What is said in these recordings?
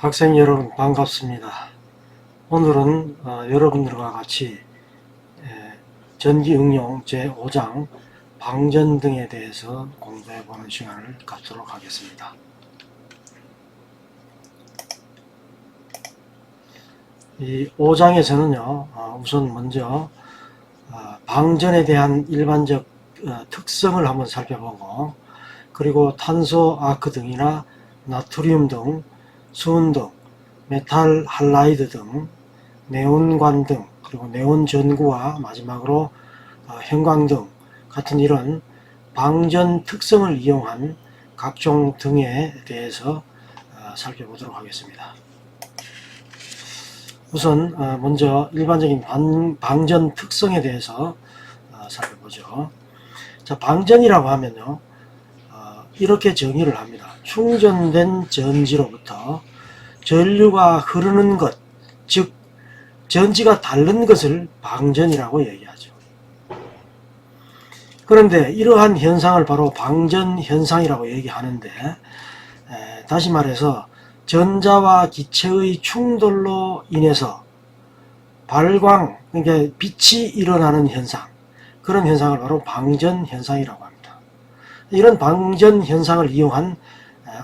학생 여러분 반갑습니다. 오늘은 어, 여러분들과 같이 에, 전기 응용 제5장 방전 등에 대해서 공부해 보는 시간을 갖도록 하겠습니다. 이 5장에서는요, 어, 우선 먼저 어, 방전에 대한 일반적 어, 특성을 한번 살펴보고, 그리고 탄소 아크 등이나 나트륨 등, 수은 등, 메탈 할라이드 등, 네온관 등, 그리고 네온 전구와 마지막으로 어, 형광 등 같은 이런 방전 특성을 이용한 각종 등에 대해서 어, 살펴보도록 하겠습니다. 우선 어, 먼저 일반적인 방, 방전 특성에 대해서 어, 살펴보죠. 자, 방전이라고 하면요. 어, 이렇게 정의를 합니다. 충전된 전지로부터 전류가 흐르는 것, 즉 전지가 다른 것을 방전이라고 얘기하죠. 그런데 이러한 현상을 바로 방전 현상이라고 얘기하는데 에, 다시 말해서 전자와 기체의 충돌로 인해서 발광, 그러니까 빛이 일어나는 현상, 그런 현상을 바로 방전 현상이라고 합니다. 이런 방전 현상을 이용한 에,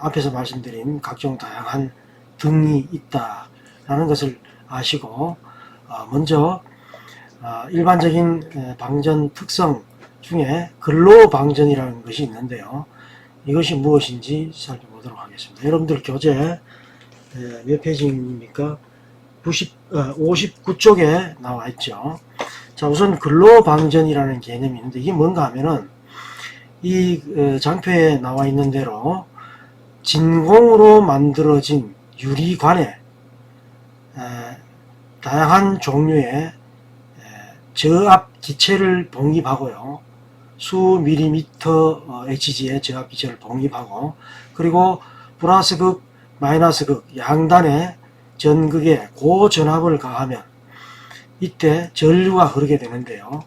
앞에서 말씀드린 각종 다양한 등이 있다라는 것을 아시고 어, 먼저 어, 일반적인 에, 방전 특성 중에 근로 방전이라는 것이 있는데요. 이것이 무엇인지 살펴보도록 하겠습니다. 여러분들 교재 에, 몇 페이지입니까? 90, 어, 59쪽에 나와 있죠. 자, 우선 근로방전이라는 개념이 있는데 이게 뭔가 하면은 이 어, 장표에 나와 있는 대로 진공으로 만들어진 유리관에 에, 다양한 종류의 에, 저압 기체를 봉입하고요. 수 밀리미터 어, HG의 저압 기체를 봉입하고 그리고 플러스 극, 마이너스 극 양단의 전극에 고전압을 가하면 이때 전류가 흐르게 되는데요.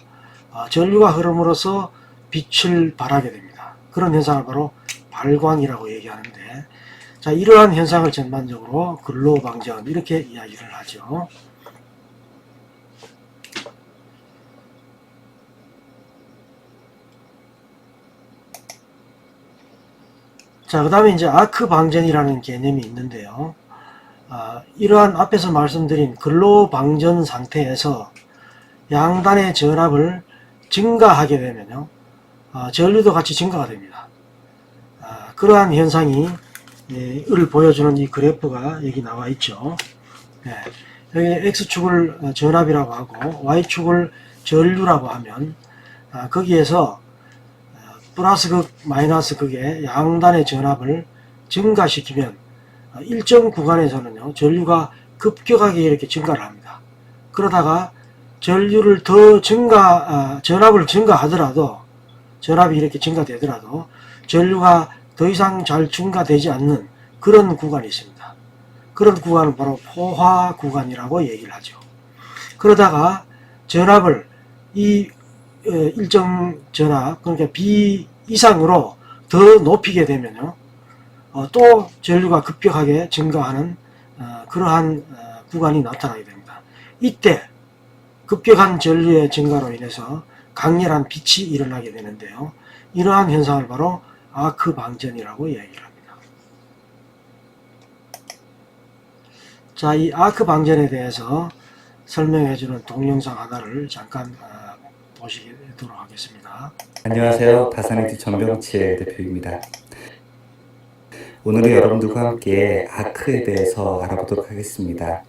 어, 전류가 흐름으로써 빛을 발하게 됩니다. 그런 현상을 바로 발광이라고 얘기하는데 자 이러한 현상을 전반적으로 근로방전 이렇게 이야기를 하죠. 자, 그 다음에 이제 아크 방전이라는 개념이 있는데요. 아, 이러한 앞에서 말씀드린 근로 방전 상태에서 양단의 전압을 증가하게 되면요. 아, 전류도 같이 증가가 됩니다. 아, 그러한 현상이 예, 을 보여주는 이 그래프가 여기 나와 있죠. 예, 여기 X축을 어, 전압이라고 하고 Y축을 전류라고 하면 아, 거기에서 플러스 극, 마이너스 극의 양단의 전압을 증가시키면 어, 일정 구간에서는요, 전류가 급격하게 이렇게 증가를 합니다. 그러다가 전류를 더 증가, 아, 전압을 증가하더라도, 전압이 이렇게 증가되더라도, 전류가 더 이상 잘 증가되지 않는 그런 구간이 있습니다. 그런 구간은 바로 포화 구간이라고 얘기를 하죠. 그러다가 전압을 이 어, 일정 전압, 그러니까 B 이상으로 더 높이게 되면요, 어, 또 전류가 급격하게 증가하는 어, 그러한 어, 구간이 나타나게 됩니다. 이때 급격한 전류의 증가로 인해서 강렬한 빛이 일어나게 되는데요. 이러한 현상을 바로 아크 방전이라고 얘기를 합니다. 자, 이 아크 방전에 대해서 설명해 주는 동영상 하나를 잠깐 어, 보시도록 하겠습니다. 안녕하세요. 다산에티 전병칠 대표입니다. 오늘은 여러분들과 함께 아크에 대해서 알아보도록 하겠습니다.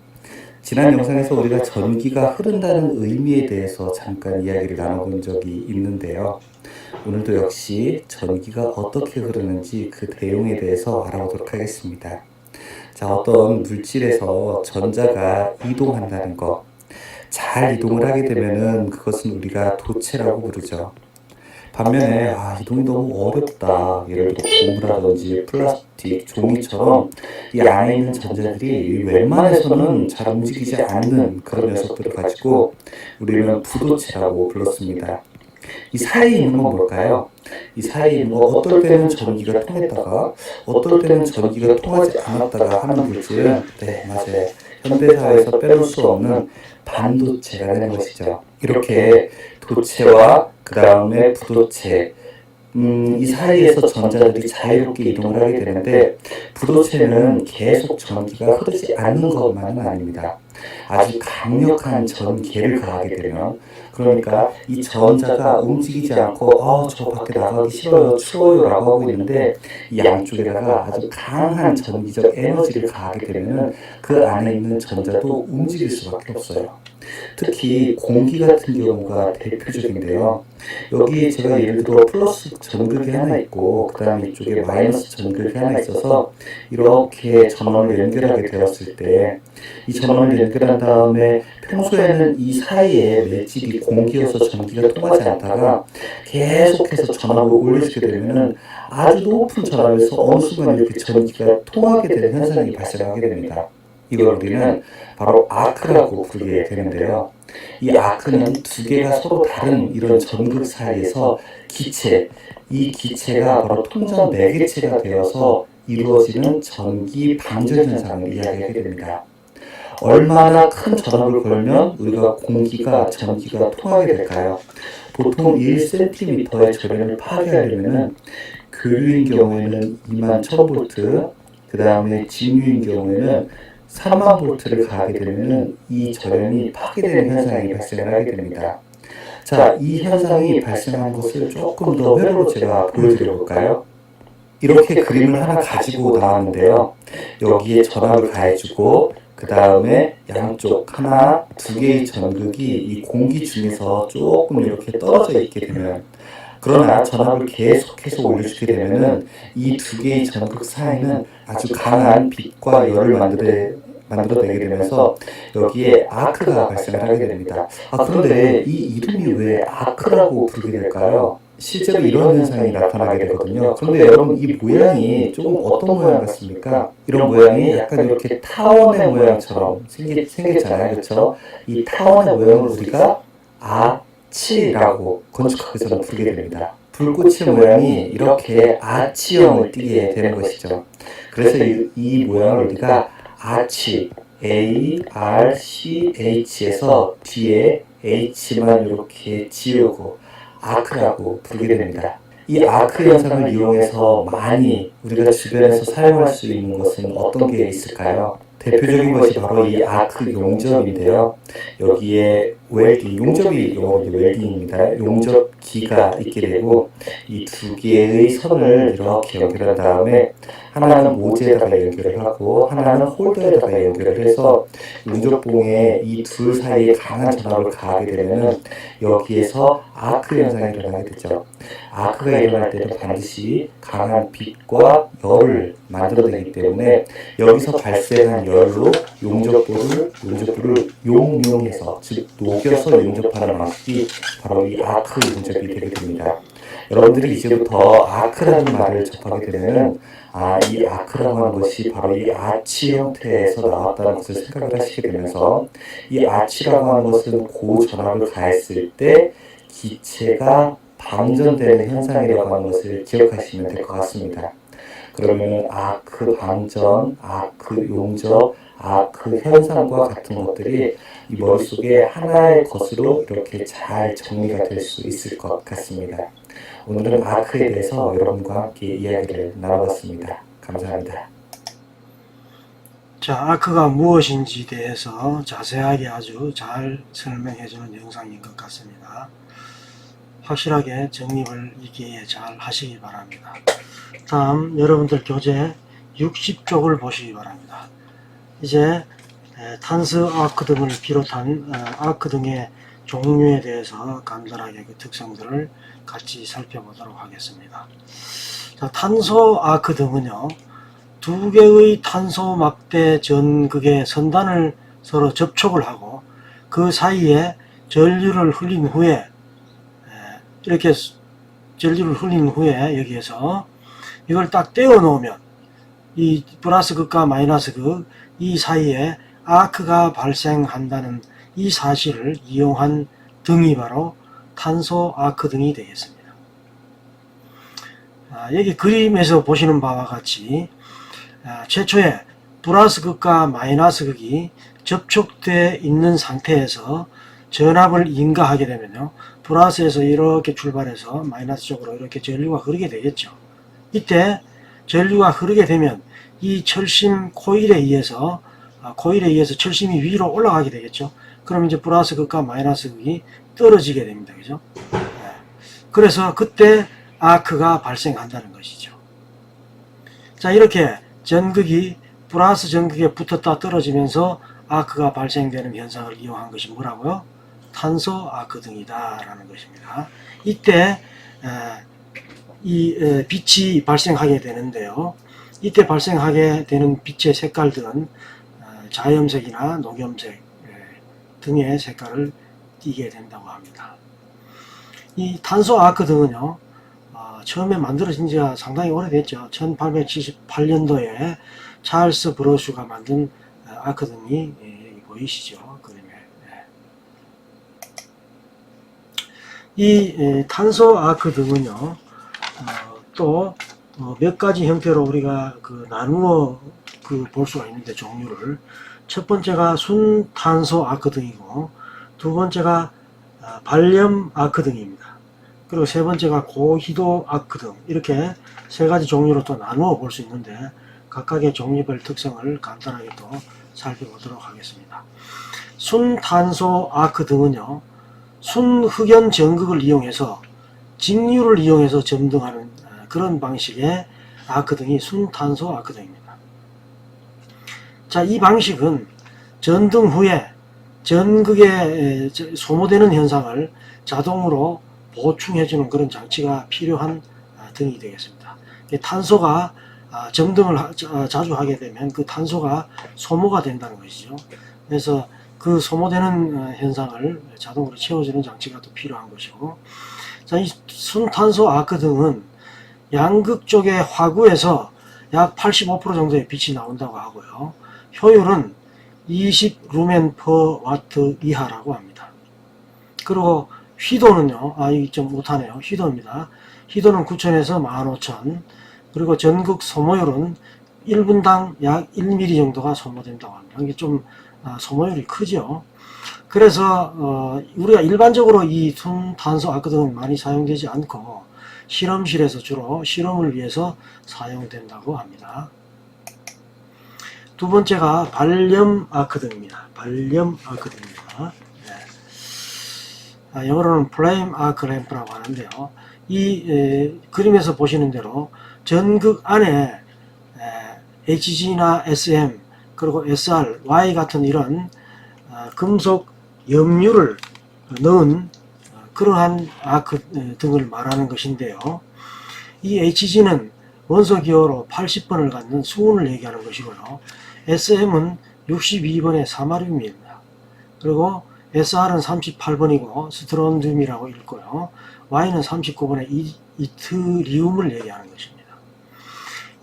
지난 영상에서 우리가 전기가 흐른다는 의미에 대해서 잠깐 이야기를 나눠본 적이 있는데요. 오늘도 역시 전기가 어떻게 흐르는지 그 내용에 대해서 알아보도록 하겠습니다. 자, 어떤 물질에서 전자가 이동한다는 것, 잘 이동을 하게 되면은 그것은 우리가 도체라고 부르죠. 반면에 아, 이동이 너무 어렵다. 예를 들어 고무라든지 플라스틱, 종이처럼 이 안에 있는 전자들이 웬만해서는 잘 움직이지 않는 그런 녀석들을 가지고 우리는 부도체라고 불렀습니다. 이 사이에 있는 건 뭘까요? 이 사이에 있는 거 어떨 때는 전기가 통했다가 어떨 때는 전기가 통하지 않았다가 하는 물질은 네 맞아요. 현대사회에서 빼놓을 수 없는 반도체가 되는 것이죠. 이렇게 도체와 그 다음에 부도체 음, 이 사이에서 전자들이 자유롭게 이동을 하게 되는데 부도체는 계속 전기가 흐르지 않는 것만은 아닙니다. 아주 강력한 전개를 가하게 되면 그러니까 이 전자가 움직이지 않고 어, 저 밖에 나가기 싫어요, 추워요 라고 하고 있는데 이 양쪽에다가 아주 강한 전기적 에너지를 가하게 되면 그 안에 있는 전자도 움직일 수밖에 없어요. 특히 공기 같은 경우가 대표적인데요. 여기 제가 예를 들어 플러스 전극이 하나 있고 그 다음에 이쪽에 마이너스 전극이 하나 있어서 이렇게 전원을 연결하게 되었을 때 이 전원을 연결한 다음에 평소에는 이 사이에 맷집이 공기여서 전기가 통하지 않다가 계속해서 전압을 올려주게 되면은 아주 높은 전압에서 어느 순간 이렇게 전기가 통하게 되는 현상이 발생하게 됩니다. 이걸 우리는 바로 아크라고 부르게 되는데요. 이 아크는 두 개가 서로 다른 이런 전극 사이에서 기체, 이 기체가 바로 통전 매개체가 되어서 이루어지는 전기 방전 현상을 이야기하게 됩니다. 얼마나 큰 전압을 걸면 우리가 공기가 전기가 통하게 될까요? 보통 1cm의 절연을 파괴하려면은 교류인 경우에는 2만 1000V, 그 다음에 진유인 경우에는 3만 볼트를 가하게 되면은 이 절연이 파괴되는 현상이 발생을 하게 됩니다. 자, 이 현상이 발생한 것을 조금 더 회로로 제가 보여드려 볼까요? 이렇게 그림을 하나 가지고 나왔는데요. 여기에 전압을 가해주고 그 다음에 양쪽 하나, 두 개의 전극이 이 공기 중에서 조금 이렇게 떨어져 있게 되면 그러나 전압을 계속해서 올려주게 되면은 이 두 개의 전극 사이는 아주 강한 빛과 열을 만들어 만들어내게 되면서 여기에 아크가 발생을 하게 됩니다. 아 그런데 이 이름이 왜 아크라고 부르게 될까요? 실제로 이런 현상이 나타나게 되거든요. 그런데 여러분 이 모양이 조금 어떤 모양 같습니까? 이런 모양이 약간 이렇게 타원의 모양처럼 생기, 생겼잖아요. 그렇죠? 이 타원의 모양을 우리가 아치라고 건축학에서는 부르게 됩니다. 불꽃의 모양이 이렇게 아치형을 띠게 되는 것이죠. 그래서 이, 이 모양을 우리가 아치 A R C H에서 뒤에 H만 이렇게 지우고 아크라고 부르게 됩니다. 이 아크 현상을 이용해서 많이 우리가 주변에서 사용할 수 있는 것은 어떤 게 있을까요? 대표적인 것이 바로 이 아크 용접인데요. 여기에 웰딩, 용접이 영어로 웰딩입니다. 용접기가 있게 되고 이 두 개의 선을 이렇게 연결한 다음에 하나는 모재에다가 연결을 하고 하나는 홀더에다가 연결을 해서 용접봉에 이 둘 사이에 강한 전압을 가하게 되면은 여기에서 아크 현상이 일어나게 되죠. 아크가 일어날 때는 반드시 강한 빛과 열을 만들어내기 때문에 여기서 발생한 열로 용접부를 용접부를 용용해서 즉 녹여서 용접하는 방식이 바로 이 아크 용접이 되게 됩니다. 여러분들이 이제부터 아크라는 말을 접하게 되면은 아, 이 아크라고 하는 것이 바로 이 아치 형태에서 나왔다는 것을 생각을 하시게 되면서 이 아치라고 하는 것은 고전압을 가했을 때 기체가 방전되는 현상이라고 하는 것을 기억하시면 될 것 같습니다. 그러면 아크 방전, 아크 용접, 아크 현상과 같은 것들이 이 머릿속에 하나의 것으로 이렇게 잘 정리가 될 수 있을 것 같습니다. 오늘은 아크에 대해서 여러분과 함께 이야기를 나눠봤습니다. 감사합니다. 자, 아크가 무엇인지 대해서 자세하게 아주 잘 설명해주는 영상인 것 같습니다. 확실하게 정립을 이 기회에 잘 하시기 바랍니다. 다음 여러분들 교재 60쪽을 보시기 바랍니다. 이제 에, 탄스 아크 등을 비롯한 어, 아크 등의 종류에 대해서 간단하게 그 특성들을 같이 살펴보도록 하겠습니다. 자, 탄소 아크 등은요, 두 개의 탄소 막대 전극의 선단을 서로 접촉을 하고 그 사이에 전류를 흘린 후에 에, 이렇게 수- 전류를 흘린 후에 여기에서 이걸 딱 떼어 놓으면 이 플러스 극과 마이너스 극 이 사이에 아크가 발생한다는 이 사실을 이용한 등이 바로 탄소 아크 등이 되겠습니다. 아, 여기 그림에서 보시는 바와 같이 아, 최초에 플러스 극과 마이너스 극이 접촉되어 있는 상태에서 전압을 인가하게 되면요. 플러스에서 이렇게 출발해서 마이너스 쪽으로 이렇게 전류가 흐르게 되겠죠. 이때 전류가 흐르게 되면 이 철심 코일에 의해서 아, 코일에 의해서 철심이 위로 올라가게 되겠죠. 그럼 이제 플러스 극과 마이너스 극이 떨어지게 됩니다. 그죠? 네. 그래서 그때 아크가 발생한다는 것이죠. 자, 이렇게 전극이 플러스 전극에 붙었다 떨어지면서 아크가 발생되는 현상을 이용한 것이 뭐라고요? 탄소 아크 등이다라는 것입니다. 이때 에, 이 에, 빛이 발생하게 되는데요. 이때 발생하게 되는 빛의 색깔들은 어, 자염색이나 녹염색 에, 등의 색깔을 띠게 된다고 합니다. 이 탄소 아크 등은요, 어, 처음에 만들어진 지가 상당히 오래됐죠. 1878년도에 찰스 브로슈가 만든 어, 아크 등이 예, 보이시죠? 그림에. 예. 이 예, 탄소 아크 등은요, 어, 또몇 가지 형태로 우리가 그 나누어 그 볼 수가 있는데 종류를 첫 번째가 순탄소 아크 등이고 두 번째가 아, 발염 아크 등입니다. 그리고 세 번째가 고희도 아크 등 이렇게 세 가지 종류로 또 나누어 볼 수 있는데 각각의 종류별 특성을 간단하게 또 살펴보도록 하겠습니다. 순탄소 아크 등은요 순흑연 전극을 이용해서 직류를 이용해서 점등하는 아, 그런 방식의 아크 등이 순탄소 아크 등입니다. 자, 이 방식은 전등 후에 전극에 소모되는 현상을 자동으로 보충해주는 그런 장치가 필요한 아, 등이 되겠습니다. 이 탄소가 아, 점등을 자주 하게 되면 그 탄소가 소모가 된다는 것이죠. 그래서 그 소모되는 어, 현상을 자동으로 채워주는 장치가 또 필요한 것이고, 자, 이 순탄소 아크 등은 양극 쪽의 화구에서 약 85% 정도의 빛이 나온다고 하고요. 효율은 20 루멘 퍼 와트 이하라고 합니다. 그리고 휘도는요, 아, 이게 좀 못하네요. 휘도입니다. 휘도는 9,000에서 15,000. 그리고 전극 소모율은 1분당 약 1mm 정도가 소모된다고 합니다. 이게 좀 아, 소모율이 크죠. 그래서 어, 우리가 일반적으로 이 순탄소 아크 등은 많이 사용되지 않고 실험실에서 주로 실험을 위해서 사용된다고 합니다. 두 번째가 발염 아크등입니다. 발염 아크등입니다. 네. 아, 영어로는 플레임 아크 램프라고 하는데요. 이 에, 그림에서 보시는 대로 전극 안에 에, HG나 SM 그리고 SR, Y 같은 이런 아, 금속 염류를 넣은 어, 그러한 아크 에, 등을 말하는 것인데요. 이 HG는 원소 기호로 80번을 갖는 수은을 얘기하는 것이고요. SM은 62번의 사마륨입니다. 그리고 SR은 38번이고 스트론듐이라고 읽고요. Y는 39번의 이, 이트리움을 얘기하는 것입니다.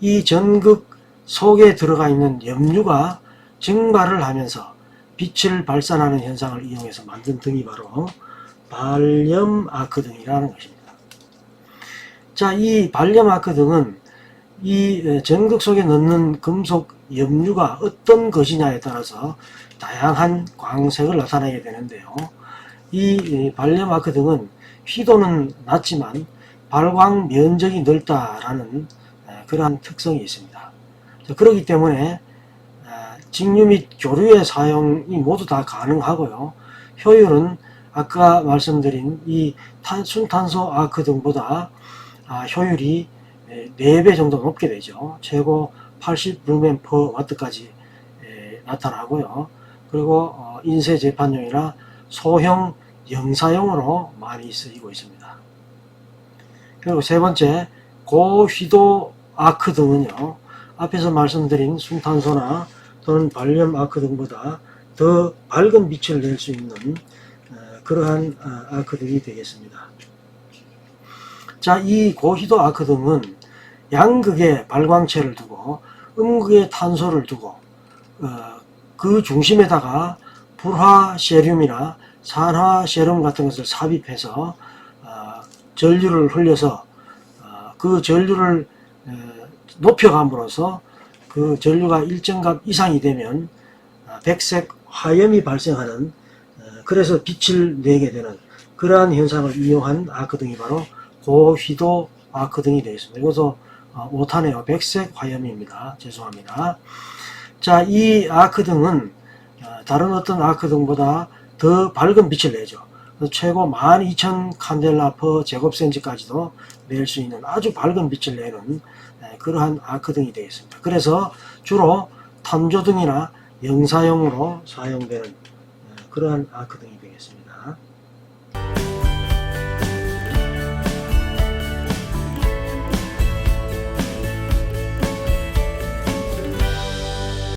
이 전극 속에 들어가 있는 염류가 증발을 하면서 빛을 발산하는 현상을 이용해서 만든 등이 바로 발염 아크 등이라는 것입니다. 자, 이 발염 아크 등은 이 에, 전극 속에 넣는 금속 염류가 어떤 것이냐에 따라서 다양한 광색을 나타내게 되는데요. 이 발염 아크 등은 휘도는 낮지만 발광 면적이 넓다라는 에, 그러한 특성이 있습니다. 자, 그렇기 때문에 에, 직류 및 교류의 사용이 모두 다 가능하고요. 효율은 아까 말씀드린 이 탄, 순탄소 아크 등보다 아, 효율이 4배 정도 높게 되죠. 최고 80 루멘 퍼 와트까지 에, 나타나고요. 그리고 어, 인쇄 재판용이나 소형 영사용으로 많이 쓰이고 있습니다. 그리고 세 번째 고휘도 아크 등은요. 앞에서 말씀드린 순탄소나 또는 발륨 아크 등보다 더 밝은 빛을 낼 수 있는 어, 그러한 아, 아크 등이 되겠습니다. 자, 이 고희도 아크 등은 양극에 발광체를 두고 음극에 탄소를 두고 어, 그 중심에다가 불화 세륨이나 산화 세륨 같은 것을 삽입해서 전류를 흘려서 어, 그 전류를 에, 높여감으로써 그 전류가 일정 값 이상이 되면 아, 백색 화염이 발생하는 어, 그래서 빛을 내게 되는 그러한 현상을 이용한 아크등이 바로 고휘도 아크등이 되어 있습니다. 이것도 어, 오타네요. 백색 화염입니다. 죄송합니다. 자, 이 아크등은 어, 다른 어떤 아크등보다 더 밝은 빛을 내죠. 최고 12,000 칸델라 퍼 제곱센치까지도 낼 수 있는 아주 밝은 빛을 내는 에, 그러한 아크등이 되어 있습니다. 그래서 주로 탐조등이나 영사용으로 사용되는 에, 그러한 아크등이.